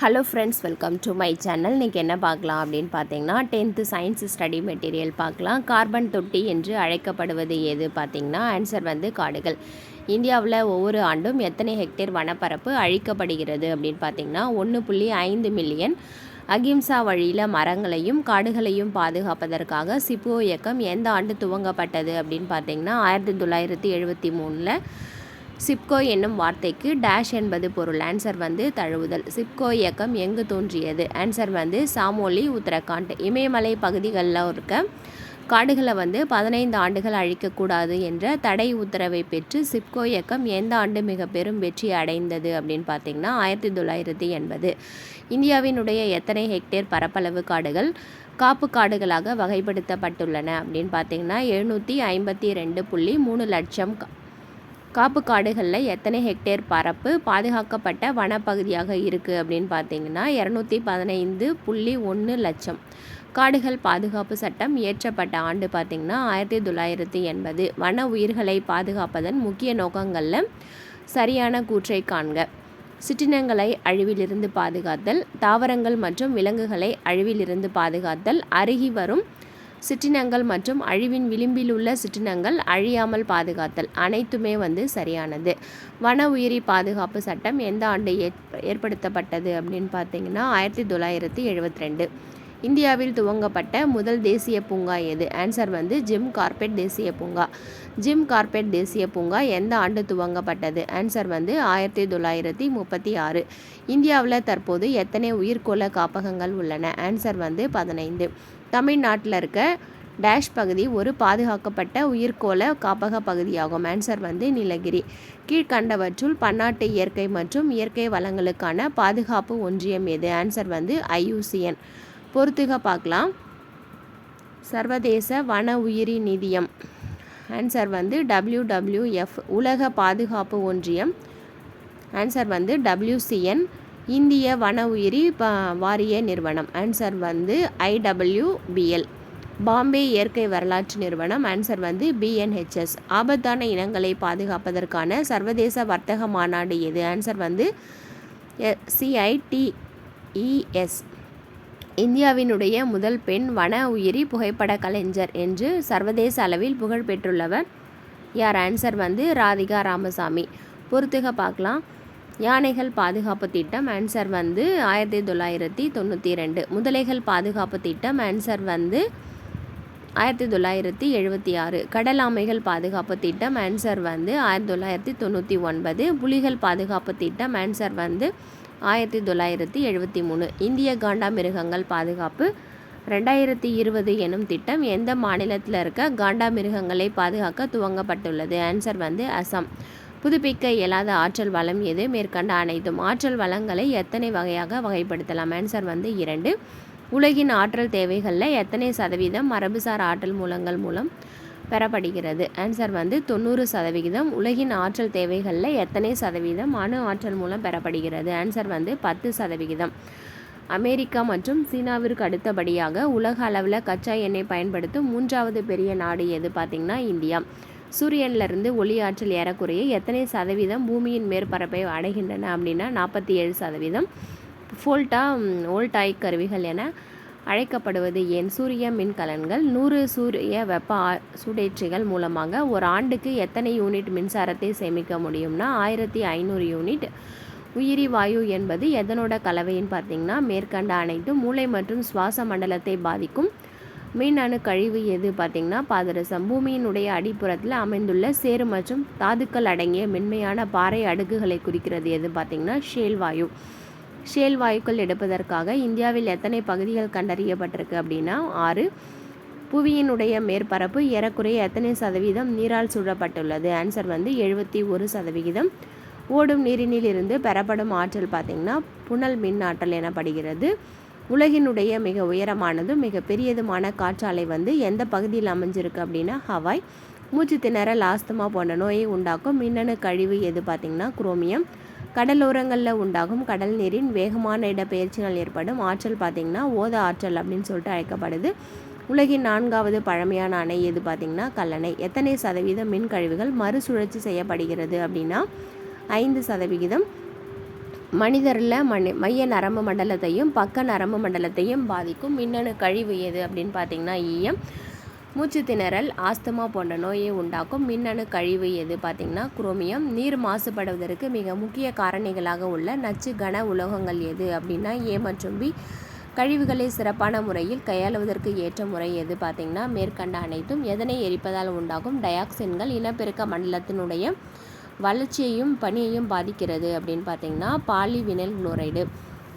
Hello friends welcome to my channel இன்றைக்கி என்ன பார்க்கலாம் அப்படின்னு பார்த்தீங்கன்னா டென்த்து சயின்ஸ் ஸ்டடி மெட்டீரியல் பார்க்கலாம். கார்பன் தொட்டி என்று அழைக்கப்படுவது எது பார்த்திங்கன்னா ஆன்சர் வந்து காடுகள். இந்தியாவில் ஒவ்வொரு ஆண்டும் எத்தனை ஹெக்டேர் வனப்பரப்பு அழிக்கப்படுகிறது அப்படின்னு பார்த்தீங்கன்னா ஒன்று புள்ளி ஐந்து மில்லியன் அகிம்சா வழியில் மரங்களையும் காடுகளையும் பாதுகாப்பதற்காக சிபுஓ இயக்கம் எந்த ஆண்டு துவங்கப்பட்டது அப்படின்னு பார்த்தீங்கன்னா ஆயிரத்தி தொள்ளாயிரத்தி எழுபத்தி மூணில் சிப்கோ என்னும் வார்த்தைக்கு டேஷ் என்பது பொருள். ஆன்சர் வந்து தழுவுதல். சிப்கோ இயக்கம் எங்கு தோன்றியது? ஆன்சர் வந்து சாமோலி உத்தரகாண்ட். இமயமலை பகுதிகளில் இருக்க காடுகளை வந்து பதினைந்து ஆண்டுகள் அழிக்கக்கூடாது என்ற தடை உத்தரவை பெற்று சிப்கோ இயக்கம் எந்த ஆண்டு மிக பெரும் வெற்றி அடைந்தது அப்படின்னு பார்த்தீங்கன்னா ஆயிரத்தி தொள்ளாயிரத்தி எண்பது. இந்தியாவினுடைய எத்தனை ஹெக்டேர் பரப்பளவு காடுகள் காப்பு காடுகளாக வகைப்படுத்தப்பட்டுள்ளன அப்படின்னு பார்த்தீங்கன்னா எழுநூற்றி ஐம்பத்தி ரெண்டு புள்ளி மூணு லட்சம் காப்பு காடுகளில் எத்தனை ஹெக்டேர் பரப்பு பாதுகாக்கப்பட்ட வனப்பகுதியாக இருக்குது அப்படின்னு பார்த்தீங்கன்னா இரநூத்தி பதினைந்து புள்ளி ஒன்று லட்சம். காடுகள் பாதுகாப்பு சட்டம் இயற்றப்பட்ட ஆண்டு பார்த்திங்கன்னா ஆயிரத்தி தொள்ளாயிரத்தி எண்பது. வன உயிர்களை பாதுகாப்பதன் முக்கிய நோக்கங்களில் சரியான கூற்றை காண்க. சிற்றினங்களை அழிவிலிருந்து பாதுகாத்தல் தாவரங்கள் மற்றும் விலங்குகளை அழிவிலிருந்து பாதுகாத்தல் அருகி வரும் சிற்றினங்கள் மற்றும் அழிவின் விளிம்பில் உள்ள சிற்றினங்கள் அழியாமல் பாதுகாத்தல் அனைத்துமே வந்து சரியானது. வன உயிரி பாதுகாப்பு சட்டம் எந்த ஆண்டு ஏற்படுத்தப்பட்டது அப்படின்னு பார்த்தீங்கன்னா ஆயிரத்தி தொள்ளாயிரத்தி எழுபத்தி ரெண்டு. இந்தியாவில் துவங்கப்பட்ட முதல் தேசிய பூங்கா எது? ஆன்சர் வந்து ஜிம் கார்பெட் தேசிய பூங்கா. ஜிம் கார்பெட் தேசிய பூங்கா எந்த ஆண்டு துவங்கப்பட்டது? ஆன்சர் வந்து ஆயிரத்தி தொள்ளாயிரத்தி முப்பத்தி ஆறு. இந்தியாவில் தற்போது எத்தனை உயிர்கோள காப்பகங்கள் உள்ளன? ஆன்சர் வந்து பதினைந்து. தமிழ்நாட்டில் இருக்க டேஷ் பகுதி ஒரு பாதுகாக்கப்பட்ட உயிர்கோள காப்பக பகுதியாகும். ஆன்சர் வந்து நீலகிரி. கீழ்கண்டவற்றுள் பன்னாட்டு இயற்கை மற்றும் இயற்கை வளங்களுக்கான பாதுகாப்பு ஒன்றியம் எது? ஆன்சர் வந்து ஐயூசிஎன் பொறுத்துக பார்க்கலாம். சர்வதேச வன உயிரி நிதியம். ஆன்சர் வந்து டபிள்யூடபிள்யூஎஃப் உலக பாதுகாப்பு ஒன்றியம். ஆன்சர் வந்து டபிள்யூசிஎன் இந்திய வன உயிரி வாரிய நிறுவனம். ஆன்சர் வந்து ஐடபிள்யூபிஎல் பாம்பே இயற்கை வரலாற்று நிறுவனம். ஆன்சர் வந்து பிஎன்ஹெச்எஸ் ஆபத்தான இனங்களை பாதுகாப்பதற்கான சர்வதேச வர்த்தக மாநாடு எது? ஆன்சர் வந்து சிஐடிஇஎஸ் இந்தியாவினுடைய முதல் பெண் வன உயிரி புகைப்பட கலைஞர் என்று சர்வதேச அளவில் புகழ் பெற்றுள்ளவர். யார்? ஆன்சர் வந்து ராதிகா ராமசாமி. பொறுத்துக பார்க்கலாம். யானைகள் பாதுகாப்பு திட்டம் ஆன்சர் வந்து ஆயிரத்தி தொள்ளாயிரத்தி தொண்ணூற்றி ரெண்டு. முதலைகள் பாதுகாப்பு திட்டம் ஆன்சர் வந்து ஆயிரத்தி தொள்ளாயிரத்தி எழுபத்தி ஆறு. கடல் ஆமைகள் பாதுகாப்பு திட்டம் ஆன்சர் வந்து ஆயிரத்தி தொள்ளாயிரத்தி தொண்ணூற்றி ஒன்பது. புலிகள் பாதுகாப்பு திட்டம் ஆன்சர் வந்து ஆயிரத்தி தொள்ளாயிரத்தி எழுபத்தி மூணு. இந்திய காண்டாமிருகங்கள் பாதுகாப்பு ரெண்டாயிரத்தி இருபது எனும் திட்டம் எந்த மாநிலத்தில் இருக்க காண்டாமிருகங்களை பாதுகாக்க துவங்கப்பட்டுள்ளது? ஆன்சர் வந்து அசாம். புதுப்பிக்க இயலாத ஆற்றல் வளம் எது? மேற்கண்ட அனைத்தும் ஆற்றல் வளங்களை எத்தனை வகையாக வகைப்படுத்தலாம்? ஆன்சர் வந்து இரண்டு. உலகின் ஆற்றல் தேவைகளில் எத்தனை சதவீதம் மரபுசார் ஆற்றல் மூலங்கள் மூலம் பெறப்படுகிறது. ஆன்சர் வந்து தொண்ணூறு சதவிகிதம். உலகின் ஆற்றல் தேவைகளில் எத்தனை சதவீதம் அணு ஆற்றல் மூலம் பெறப்படுகிறது. ஆன்சர் வந்து பத்து சதவிகிதம். அமெரிக்கா மற்றும் சீனாவிற்கு அடுத்தபடியாக உலக அளவில் கச்சா எண்ணெய் பயன்படுத்தும் மூன்றாவது பெரிய நாடு எது பார்த்திங்கன்னா இந்தியா. சூரியனிலிருந்து ஒளி ஆற்றல் ஏறக்குறைய எத்தனை சதவீதம் பூமியின் மேற்பரப்பை அடைகின்றன அப்படின்னா நாற்பத்தி ஏழு சதவீதம் ஃபோல்டா ஓல்டாய் கருவிகள் என அழைக்கப்படுவது ஏன்? சூரிய மின்கலன்கள் நூறு சூரிய வெப்ப சூடேற்றிகள் மூலமாக ஒரு ஆண்டுக்கு எத்தனை யூனிட் மின்சாரத்தை சேமிக்க முடியும்னா ஆயிரத்தி ஐநூறு யூனிட். உயிரி வாயு என்பது எதனோட கலவைன்னு பார்த்தீங்கன்னா மேற்கண்ட அனைத்தும் மூளை மற்றும் சுவாச மண்டலத்தை பாதிக்கும். மீன் கழிவு எது பார்த்திங்கன்னா பாதரசம். பூமியினுடைய அடிப்புறத்தில் அமைந்துள்ள சேறு மற்றும் தாதுக்கள் அடங்கிய மென்மையான பாறை அடுக்குகளை குறிக்கிறது எது பார்த்திங்கன்னா ஷேல் வாயு. ஷேல் வாயுக்கள் எடுப்பதற்காக இந்தியாவில் எத்தனை பகுதிகள் கண்டறியப்பட்டிருக்கு அப்படின்னா ஆறு. புவியினுடைய மேற்பரப்பு ஏறக்குறைய எத்தனை சதவீதம் நீரால் சூழப்பட்டுள்ளது? ஆன்சர் வந்து எழுபத்தி ஒரு சதவிகிதம். ஓடும் நீரினில் இருந்து பெறப்படும் ஆற்றல் பார்த்திங்கன்னா புனல் மின் ஆற்றல் எனப்படுகிறது. உலகினுடைய மிக உயரமானதும் மிக பெரியதுமான காற்றாலை வந்து எந்த பகுதியில் அமைஞ்சிருக்கு அப்படின்னா ஹவாய். மூச்சு திணறல் ஆஸ்துமா போன்ற நோயை உண்டாக்கும் மின்னணு கழிவு எது பார்த்திங்கன்னா குரோமியம். கடலோரங்களில் உண்டாகும் கடல் நீரின் வேகமான இடப்பெயர்ச்சினால் ஏற்படும் ஆற்றல் பார்த்திங்கன்னா ஓத ஆற்றல் அப்படின்னு சொல்லிட்டு அழைக்கப்படுது. உலகின் நான்காவது பழமையான அணை எது பார்த்திங்கன்னா கல்லணை. எத்தனை சதவீதம் மின் கழிவுகள் மறுசுழற்சி செய்யப்படுகிறது அப்படின்னா ஐந்து சதவிகிதம். மனிதரில் மணி மைய நரம்பு மண்டலத்தையும் பக்க நரம்பு மண்டலத்தையும் பாதிக்கும் மின்னணு கழிவு எது அப்படின்னு பார்த்தீங்கன்னா ஈயம். மூச்சு திணறல் ஆஸ்துமா போன்ற நோயை உண்டாக்கும் மின்னணு கழிவு எது பார்த்திங்கன்னா குரோமியம். நீர் மாசுபடுவதற்கு மிக முக்கிய காரணிகளாக உள்ள நச்சு கன உலோகங்கள் எது அப்படின்னா ஏ மற்றும் பி. கழிவுகளை சிறப்பான முறையில் கையாளுவதற்கு ஏற்ற முறை எது பார்த்திங்கன்னா மேற்கண்ட அனைத்தும் எதனை எரிப்பதால் உண்டாகும் டயாக்சின்கள் இனப்பெருக்க மண்டலத்தினுடைய வளர்ச்சியையும் பணியையும் பாதிக்கிறது அப்படின்னு பார்த்தீங்கன்னா பாலிவினைல் குளோரைடு